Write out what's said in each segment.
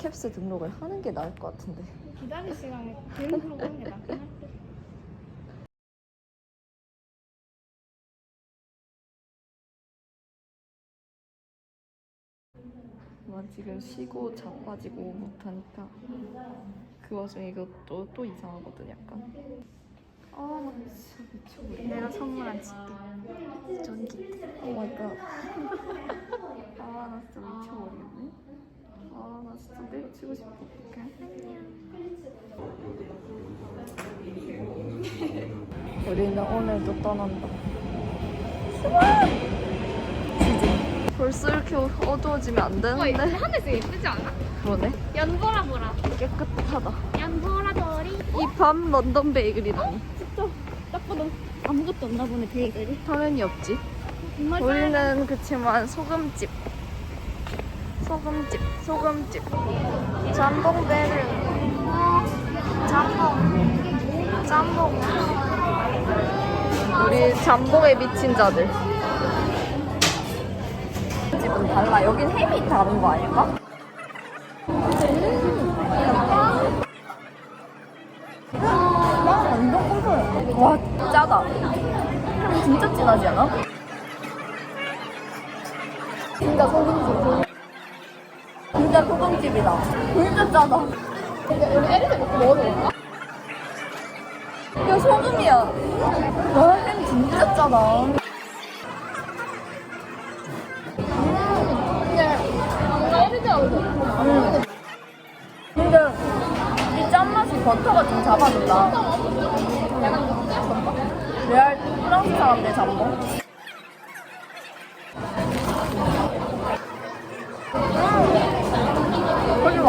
캡스 등록을 하는 게 나을 것 같은데. 기다릴 시간에 계획으로 가는 게 낫긴 할 듯. 난 지금 쉬고 자빠지고 못하니까 그 와중에 이것도 또 이상하거든 약간. 아나 진짜 미쳐버려. 내가 선물한 집게. 전기. 오 마이 갓. 아나 진짜 미쳐버리겠네. 아 나 진짜 때려치고 싶어. 우리는 오늘도 떠난다. 벌써 이렇게 어두워지면 안 되는데. 하늘색 예쁘지 않아? 그러네. 연보라 보라. 깨끗하다. 연보라 머리. 이밤 런던 베이글이라니. 진짜 딱 봐도 아무것도 없나 보네 베이글이. 당연히 없지. 우리는 그치만 소금집. 소금집, 소금집. 짬뽕 베를. 짬뽕. 짬뽕. 우리 짬뽕에 미친 자들. 집은 달라. 여긴 햄이 다른 거 아닐까? 와, 짜다. 햄 진짜 진하지 않아? 진짜 소금집. 진짜 소금집이다. 진짜 짜다. 우리 애들 먹고 먹어도 될까? 야, 소금이야. 와, 햄 진짜 짜다. 근데 뭔가 애들하고 음. 근데 이 짠맛이 버터가 좀 잡아준다. 약간. 레알 프랑스 사람들 잠봉.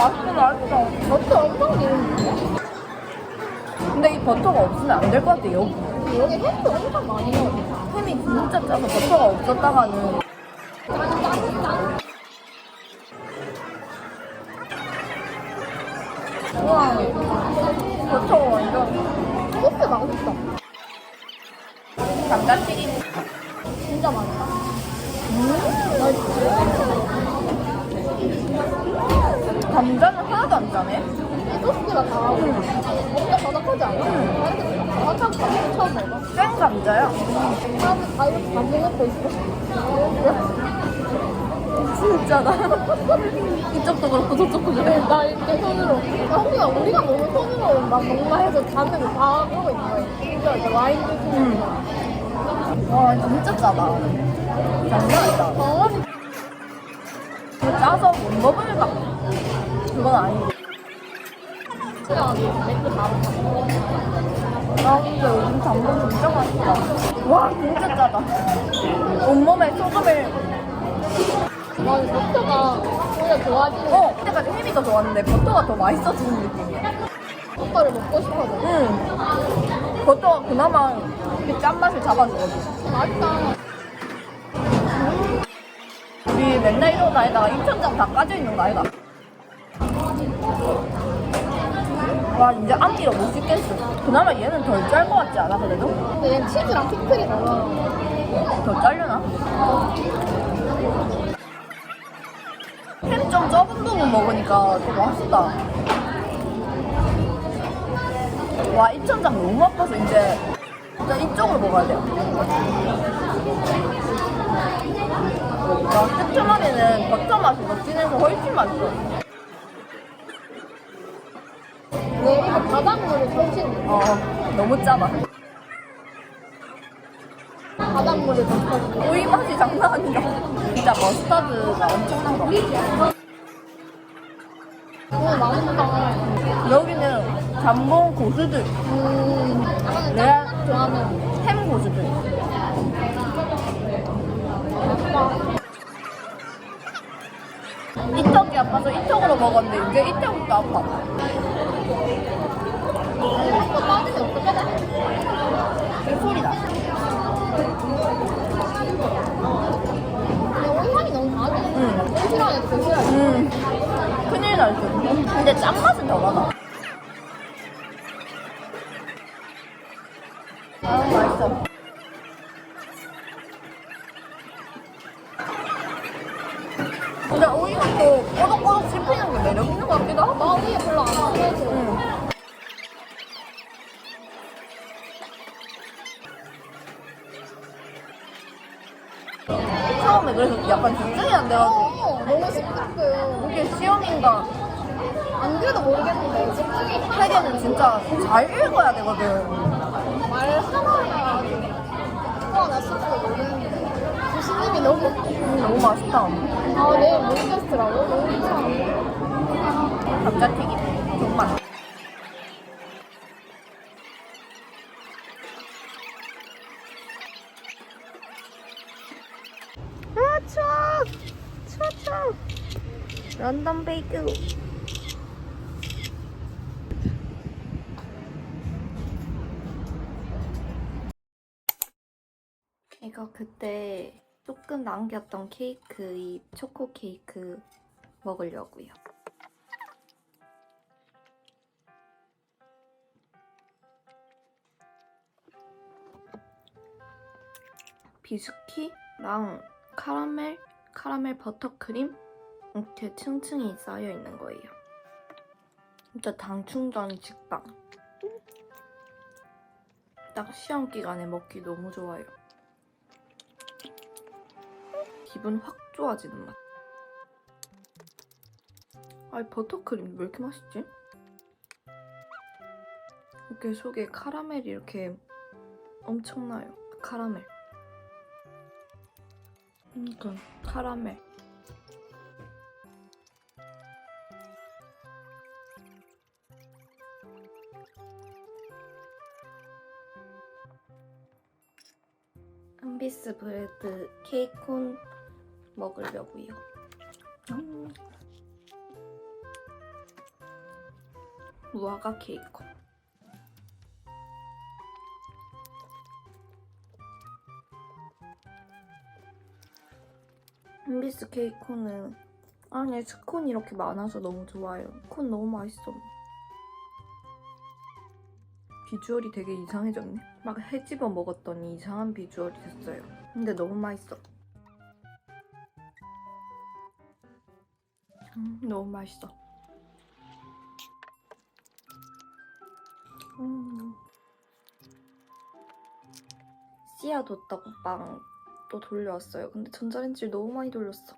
맛있어, 맛있어. 버터 엄청 기름진데? 근데 이 버터가 없으면 안 될 것 같아, 여기. 여기 햄도 엄청 많이 넣어. 햄이 진짜 짜서 버터가 없었다가는 우와 버터가 완전 소스 맛있어. 감자튀김 진짜 맛있다. 감자는 하나도 안 짜네 이 소스가 다 뭔가 바삭하지 않아? 바삭한 감자 처음 먹어. 생 감자야 사람들 다 이렇게 안 먹고 있어. 진짜다 이쪽도 그렇고 저쪽도 그래 나 이렇게 손으로. 나 혼자 우리가 너무 손으로 막 먹나 해서 잔을 다 그러고 있는 거야. 진짜 이제 와인 드시는 거. 와 진짜 짜다 장난 아니다 어, 짜서 못 먹을까 그건 아닌데 다 먹어. 아 근데 요즘 잠봉 진짜 맛있다. 와 진짜 짜다. 온몸에 소금을. 와, 이 버터가 오히려 좋아지는 어 그때까지 햄이 더 좋았는데 버터가 더 맛있어지는 느낌이야. 버터를 먹고 싶어져. 응. 버터가 그나마 그 짠맛을 잡아주거든. 맛있다. 우리 맨날 이러고 다니다가 입천장 다 까져있는 거 아이가 와 이제 앞니가 못 씹겠어 그나마 얘는 덜 짤 것 같지 않아 그래도? 근데 얘는 치즈랑 피클이 달라. 더 잘려나? 햄 좀 적은 부분 먹으니까 더 맛있다. 와, 입천장 너무 아파서 이제 진짜 이쪽으로 먹어야 돼요. 와, 끝트마리는 버터 맛이 더 진해서 훨씬 맛있어. 얘 이거 바닷물을 거. 어, 너무 짜다. 바닷물을 펼쳐주고. 오이 맛이 장난 아니다. 진짜 머스타드가 엄청난 거 같아. 오늘 맛있다. 여기는 잠봉 고수들, 음, 약간 레알- 짠맛 좋아하는. 햄 고수들. 이턱이 아파서 이턱으로 먹었는데 이제 이턱도 아파. 이 향이 너무 강하네. 응. 그. 큰일 날 듯. 근데 짠맛은 덜하다. 아, 맛있어. 근데 오이가 또 꼬독꼬독 씹히는 게 매력 있는 것 같기도 하고. 나 오이 별로 안 좋아해서. 처음에 그래서 약간 집중이 안 돼가지고 어, 너무 심각해요. 이게 시험인가 안 그래도 모르겠는데 집중이 세계는 진짜 잘 읽어야 되거든 말 하나하나 하나 싶고 모르겠는데 교수님이 너무 음, 너무 맛있다 아 내일 모르겠더라고 너무 괜찮아. 감자튀김 정말 아 추워! 추워 추워! 런던 베이글 이거 그때 조금 남겼던 케이크 이 초코 케이크 먹으려고요 비스킷랑 카라멜, 카라멜 버터크림 이렇게 층층이 쌓여 있는 거예요. 진짜 당 충전 식빵. 딱 시험 기간에 먹기 너무 좋아요. 기분 확 좋아지는 맛. 아이 버터크림 왜 이렇게 맛있지? 이렇게 속에 카라멜이 이렇게 엄청나요. 카라멜. 그러니까 카라멜. 함비스 브레드 케이콘 먹으려고요. 음. 무화과 케이콘. 함비스 케이콘은 아니 스콘이 이렇게 많아서 너무 좋아요. 콘 너무 맛있어. 비주얼이 되게 이상해졌네. 막 해집어 먹었더니 이상한 비주얼이 됐어요. 근데 너무 맛있어. 음, 너무 맛있어. 음. 씨앗 뒀다고빵 또 돌려왔어요. 근데 전자레인지를 너무 많이 돌렸어.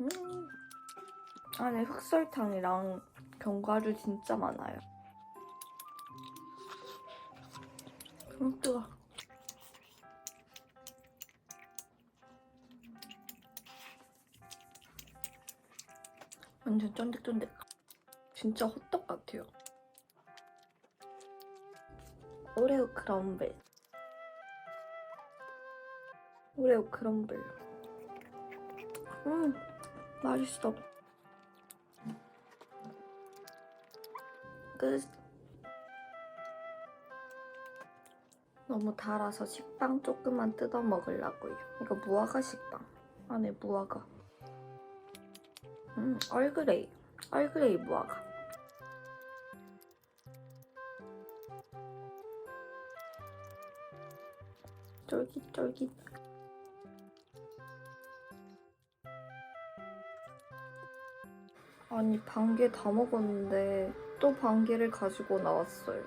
음. 안에 흑설탕이랑 견과류 진짜 많아요. 음, 뜨거. 완전 쫀득쫀득. 진짜 호떡 같아요. 오레오 크럼블. 오레오 크럼블. 음, 맛있어. 끝. 너무 달아서 식빵 조금만 뜯어 먹으려고요. 이거 무화과 식빵. 안에 무화과. 음, 얼그레이. 얼그레이 무화과. 쫄깃쫄깃. 아니, 반개 다 먹었는데 또 반개를 가지고 나왔어요.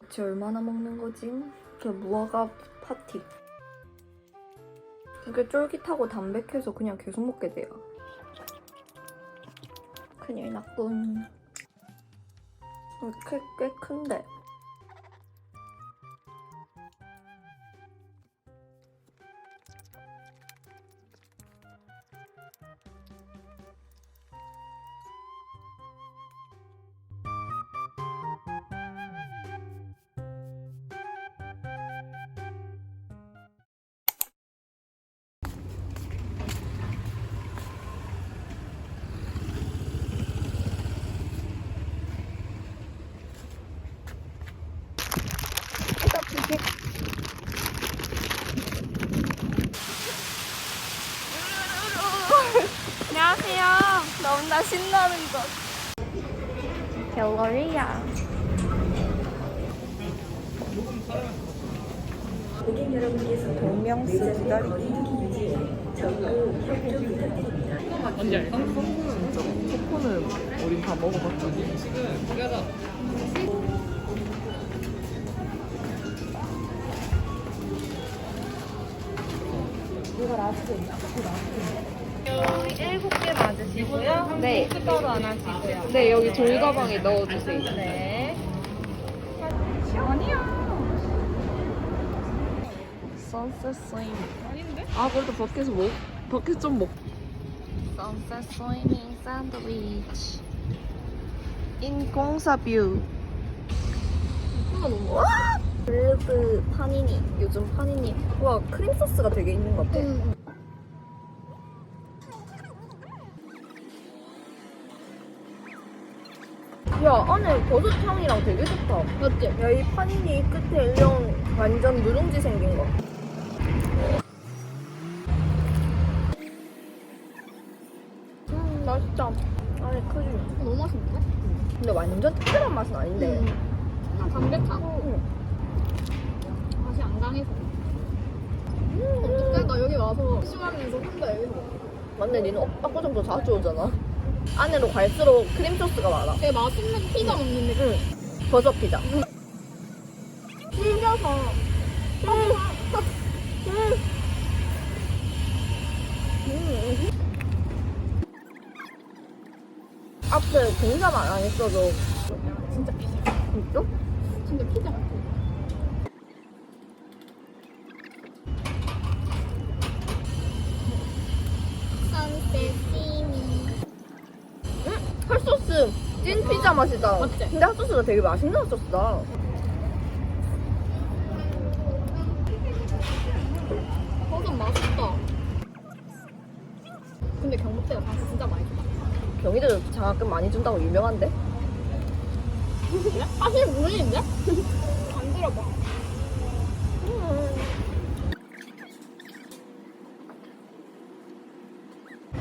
대체 얼마나 먹는 거지? 그 무화과 파티. 이게 쫄깃하고 담백해서 그냥 계속 먹게 돼요. 큰일 났군. 이렇게 꽤 큰데. 갤러리야. 고객 여러분께서 동명수 기다리기 뭔지 알까? 초코는 우린 다 먹어봤잖 아. 일곱 개 맞으시고요. 네. 추가로 안 하시고요. 네, 여기 돌가방에 넣어주세요. 네. 선셋 스윙. 아닌데? 아, 그래도 밖에서 먹, 밖에 좀 먹. Sunset swimming sandwich. 인공사뷰. 너무 블루브 파니니. 요즘 파니니. 와, 크림 소스가 되게 있는 것 같아. 야, 안에 버섯향이랑 되게 좋다. 맞지? 야, 이 파니니 끝에 일령 완전 누룽지 생긴 거. 음, 맛있다. 안에 크림. 너무 맛있는데? 근데 완전 특별한 맛은 아닌데. 그냥 담백하고 맛이 안 강해서. 어떡해? 나 여기 와서 심하면서 혼자 여기서 먹어. 맞네, 니는 압구정도 자주 오잖아. 안으로 갈수록 크림 소스가 많아. 되게 맛있는 피자 먹는 느낌. 응. 버섯 피자. 튀겨서 앞에 공사만 안 했어도 진짜 피자. 진짜? 진짜 피자 같아. 찐 피자 맛이다. 맞지? 근데 핫소스가 되게 맛있는 핫소스다. 버섯 맛있다. 근데 경북대가 방금 진짜 많이 줬다. 경희대도 장학금 많이 준다고 유명한데? 그래? 사실 모르는데? 안 들어봐.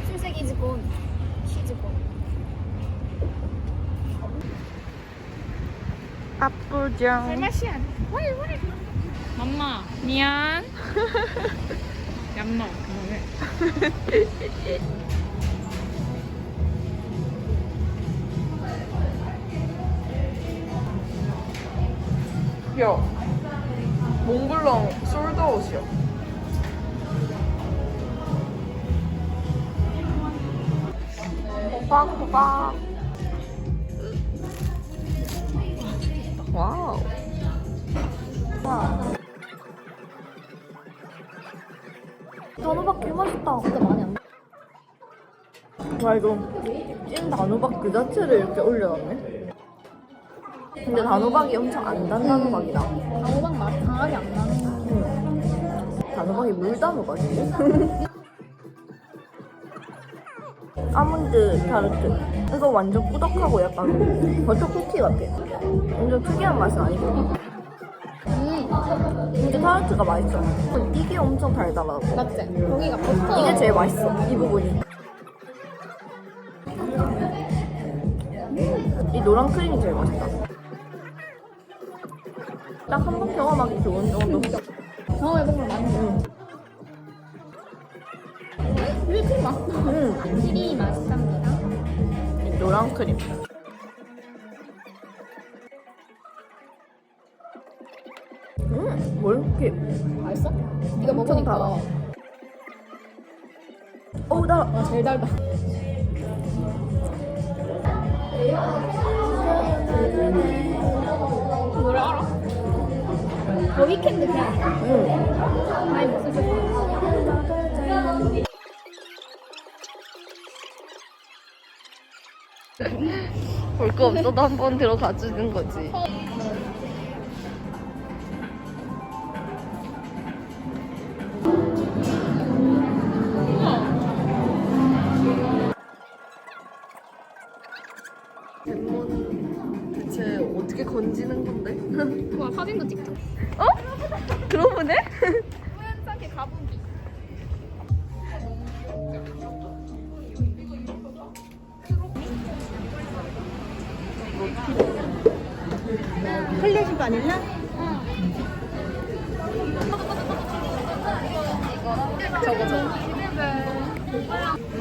출세기지콘, 치즈콘. 압구정. 맛이야. 왜, 왜? 엄마, 미안. 얌마, 그만해. 야, 몽블랑 솔드아웃이야. 호박, 호박. 와우. 와. 단호박 개 맛있다. 진짜 많이 안 와 이거 찐 단호박 그 자체를 이렇게 올려놨네. 근데 단호박이 엄청 안 단 단호박이다. 단호박 맛 강하게 안 나는. 응. 단호박이 물 단호박인데? 아몬드 타르트. 이거 완전 꾸덕하고 약간 버터 쿠키 같아. 완전 특이한 맛은 아니고. 음, 근데 타르트가 맛있어. 이게 엄청 달달하고. 맞지? 거기가 버터. 이게 제일 맛있어. 이 부분이. 이 노란 크림이 제일 맛있다. 딱 한 번 경험하기 좋은 정도. 경험해본 걸 많이 먹어. 이 노란 크림. 음, 뭘 이렇게. 맛있어? 네가 먹으니까. 어우, 나. 아, 제일 달다. 노래 알아? 더 위켄드 그냥 음. 많이 있어. 볼 거 없어도 한 번 들어가 주는 거지.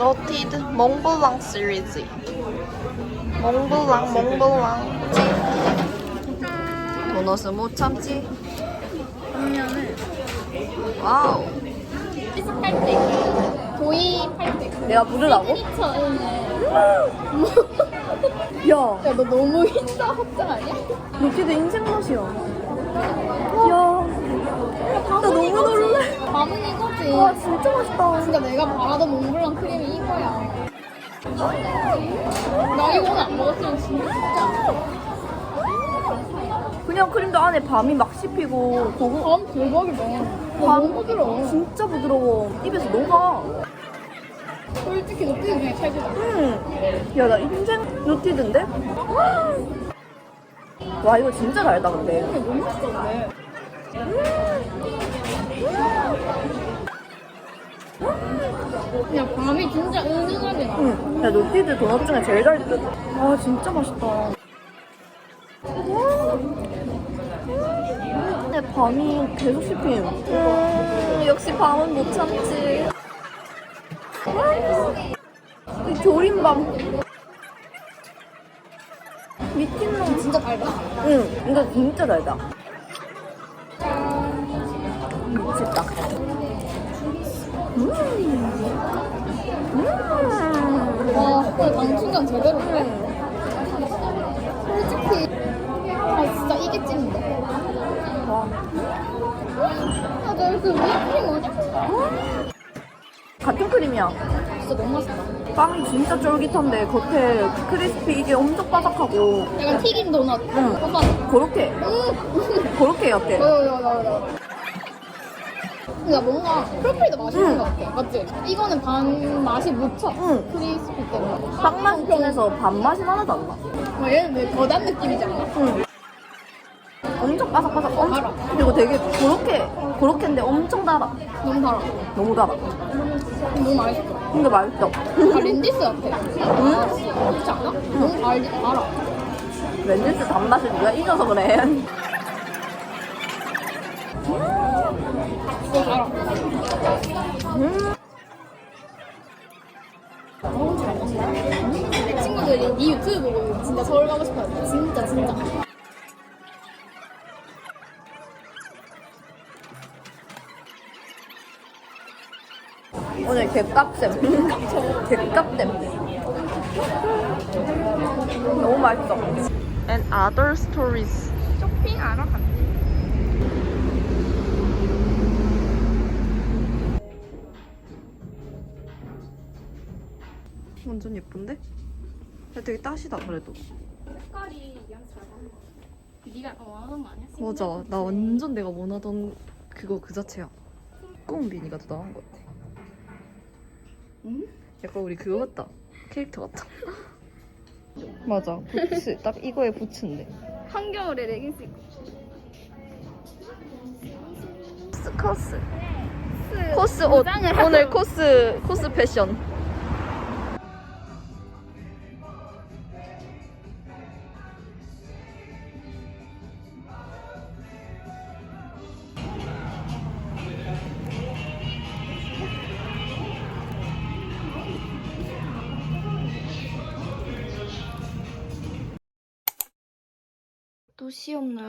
노티드 몽블랑 시리즈 몽블랑 몽블랑 도넛은 못 참지 와우 할 때. 도입할 때. 내가 부르라고? 야, 야, 너 너무 힌트 확정 아니야? 노티드 인생 맛이야. 야, 나 너무 놀래. 밤은 이거 지. 와, 진짜 맛있다. 진짜 내가 바라던 몽블랑 크림이 이거야. 나 이거 오늘 안 먹었으면 진짜. 그냥 크림도 안에 밤이 막 씹히고 고구 밤 대박이다. 야, 밤 너무 부드러워. 진짜 부드러워. 입에서 녹아. 솔직히 노트 중에 최고다. 음. 야, 나 인생 노티드인데? 와, 이거 진짜 달다, 근데. 근데 너무 맛있었네. 그냥 밤이 진짜 은은하게 나. 응. 야, 노티드 도넛 중에 제일 달 듯. 아, 진짜 맛있다. 내 밤이 계속 씹힘. 음, 역시 밤은 못 참지. 이 조림밤. 미친놈. 진짜 달다. 응, 이거 진짜 달다. 미쳤다. 음. 음. 와. 솔직히. 아, 진짜 이게 찐인데. 와. 아? 같은 크림이야. 진짜 너무 맛있다. 빵이 진짜 쫄깃한데 겉에 크리스피 이게 엄청 바삭하고 약간 튀긴 도넛. 응. 그렇게 음. 그렇게 같아. 여여여여. 그러니까 뭔가 프로필도 맛있는 응. 것 같아. 맞지? 이거는 반 맛이 묻혀. 응. 크리스피 때문에. 빵맛 중에서 밥맛이 하나도 안 나. 뭐 얘는 왜더단 느낌이지 않아? 응. 엄청 바삭바삭 엄청 달아. 그리고 되게 그렇게 그렇게인데 엄청 달아. 너무 달아. 너무 달아. 너무 맛있어. 근데 맛있어. 아, 랜디스 같아. 응? 그렇지 않아? 너무 달, 달아. 렌즈스 단맛을 네가 잊어서 그래. 음. 너무 잘 먹는다. 내 친구들이 네 유튜브 보고 진짜 서울 가고 싶어 했대. 진짜, 진짜. 오늘 개값셈. 개값셈. 너무 맛있어. And other stories 쇼핑하러 갔 완전 예쁜데? 근데 되게 따시다 그래도. 색깔이 이랑 잘 맞는 것 같아. 네가 원하는 거 아니야? 맞아. 나 완전 내가 원하던 그거 그 자체야. 꼭 미니가 더 나은 것 같아. 응? 약간 우리 그거 같다. 캐릭터 같다. 맞아. 부츠. 딱 이거에 부츠인데. 한겨울에 레깅스 입고. 코스 코스. 코스 옷. 오늘 코스 코스 패션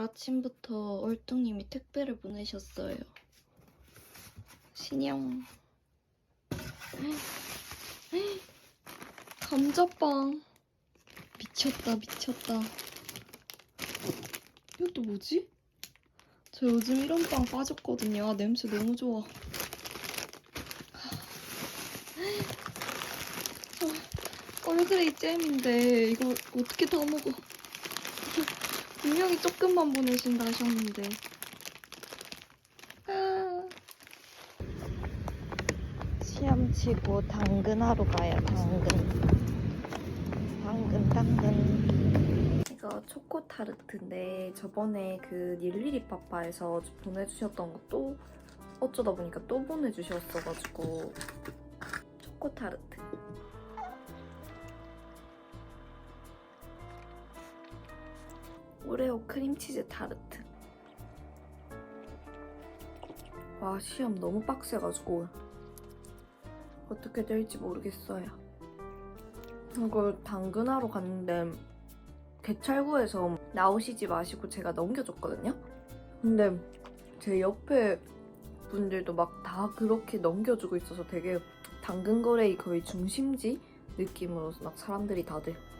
아침부터 얼뚱님이 택배를 보내셨어요. 신영. 감자빵. 미쳤다, 미쳤다. 이것도 뭐지? 저 요즘 이런 빵 빠졌거든요. 아, 냄새 너무 좋아. 아, 얼그레이 잼인데 이거 어떻게 다 먹어? 분명히 조금만 보내신다 하셨는데. 아. 시험 치고 당근하러 가요, 당근. 당근, 당근. 이거 초코 타르트인데 저번에 그 닐리리 파파에서 보내주셨던 것도 어쩌다 보니까 또 보내주셨어가지고 초코 타르트. 오레오 크림치즈 타르트. 와 시험 너무 빡세가지고 어떻게 될지 모르겠어요. 이걸 당근하러 갔는데 개찰구에서 나오시지 마시고 제가 넘겨줬거든요. 근데 제 옆에 분들도 막 다 그렇게 넘겨주고 있어서 되게 당근 거래의 거의 중심지 느낌으로 막 사람들이 다들 음?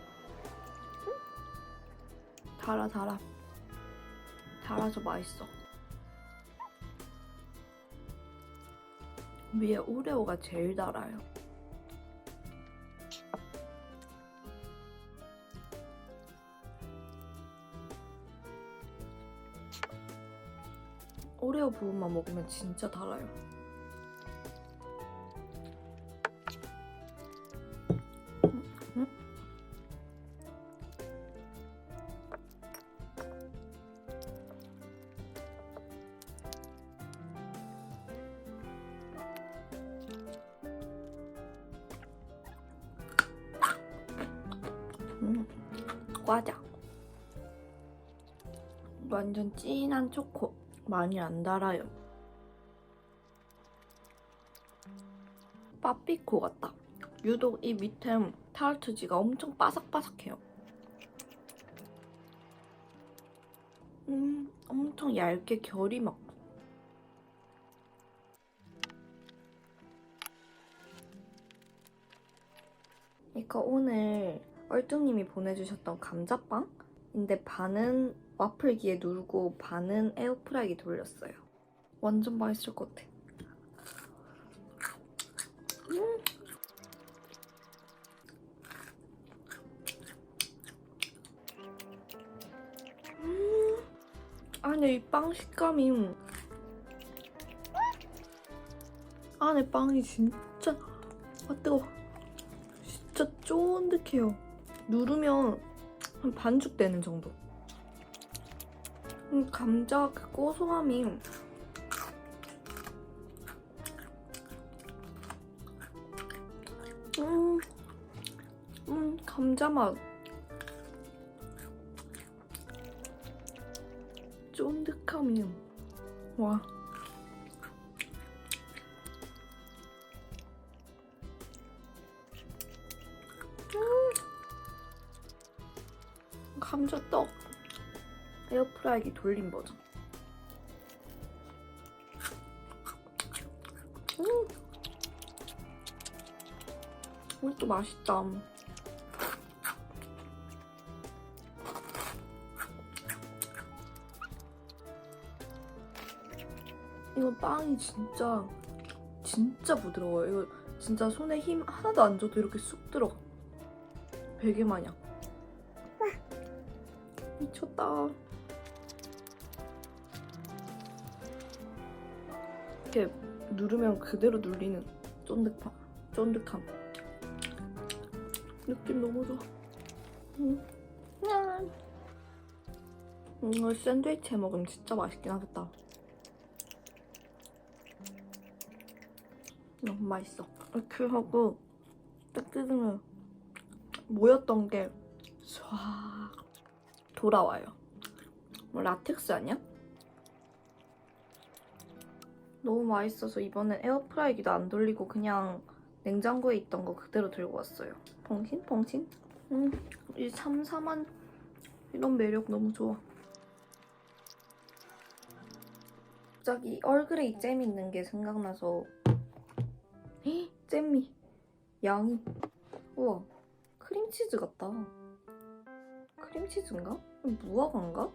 달아 달아 달아서 맛있어. 위에 오레오가 제일 달아요. 오레오 부분만 먹으면 진짜 달아요. 음, 과자. 완전 진한 초코. 많이 안 달아요. 빠삐코 같다. 유독 이 밑에 타르트지가 엄청 바삭바삭해요. 음, 엄청 얇게 결이 막. 이거 오늘 얼뚱님이 보내주셨던 감자빵인데 반은 와플기에 누르고 반은 에어프라이기에 돌렸어요. 완전 맛있을 것 같아. 음. 음. 안에 이 빵 식감이 안에 빵이 진짜 아 뜨거 진짜 쫀득해요 누르면 한 반죽 되는 정도. 음, 감자 그 고소함이 음, 음 감자 맛. 쫀득함이 와 에어프라이기 돌린 버전. 음. 이것도 맛있다. 이거 빵이 진짜 진짜 부드러워요. 이거 진짜 손에 힘 하나도 안 줘도 이렇게 쑥 들어가. 베개 마냥. 미쳤다. 누르면 그대로 눌리는 쫀득함, 쫀득함. 느낌 너무 좋아. 음. 음. 이거 샌드위치에 먹으면 진짜 맛있긴 하겠다. 너무 맛있어. 이렇게 하고 딱 뜯으면 모였던 게 쏴 돌아와요. 뭐 라텍스 아니야? 너무 맛있어서 이번엔 에어프라이기도 안 돌리고 그냥 냉장고에 있던 거 그대로 들고 왔어요. 펑신 펑신. 음, 이 삼삼한 이런 매력 너무 좋아. 갑자기 얼그레이 잼 있는 게 생각나서 헉, 잼이 양이 우와 크림치즈 같다. 크림치즈인가? 무화과인가?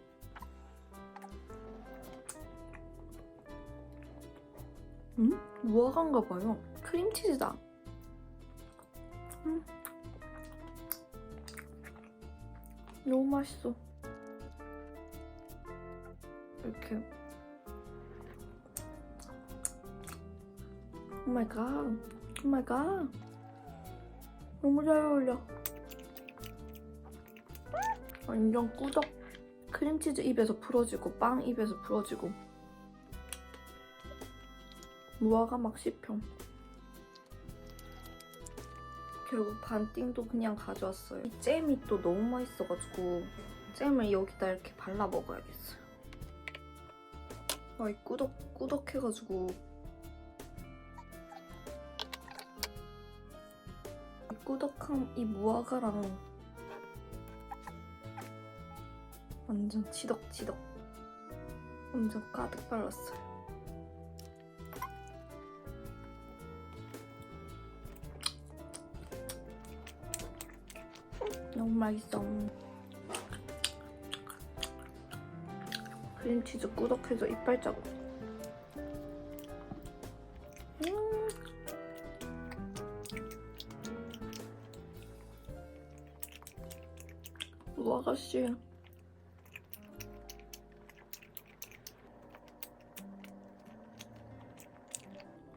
음? 무화과인가 봐요. 크림치즈다. 음. 너무 맛있어. 이렇게. 오 마이 갓. 오 마이 갓. 너무 잘 어울려. 완전 꾸덕. 크림치즈 입에서 풀어지고 빵 입에서 풀어지고 무화과 막 씹혀. 결국 반띵도 그냥 가져왔어요. 이 잼이 또 너무 맛있어가지고 잼을 여기다 이렇게 발라 먹어야겠어요. 와, 이 꾸덕, 꾸덕해가지고 이 꾸덕함 이 무화과랑 완전 치덕치덕 완전 가득 발랐어요. 너무 맛있어. 크림치즈 꾸덕해서 이빨 자국. 음. 무화과씨.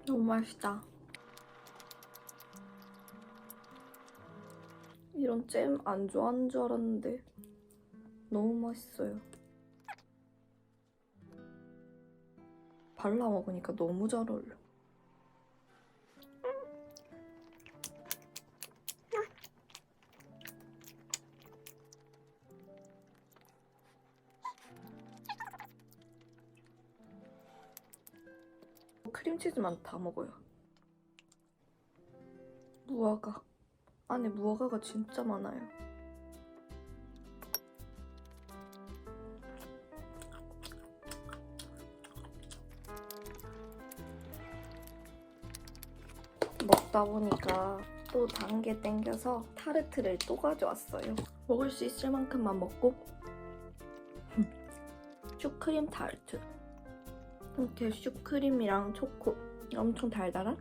너무 맛있다. 잼 안 좋아하는 줄 알았는데 너무 맛있어요. 발라 먹으니까 너무 잘 어울려. 크림치즈만 다 먹어요. 무화과. 안에 무화과가 진짜 많아요. 먹다 보니까 또 단 게 땡겨서 타르트를 또 가져왔어요. 먹을 수 있을 만큼만 먹고 슈크림 타르트. 이렇게 슈크림이랑 초코 엄청 달달한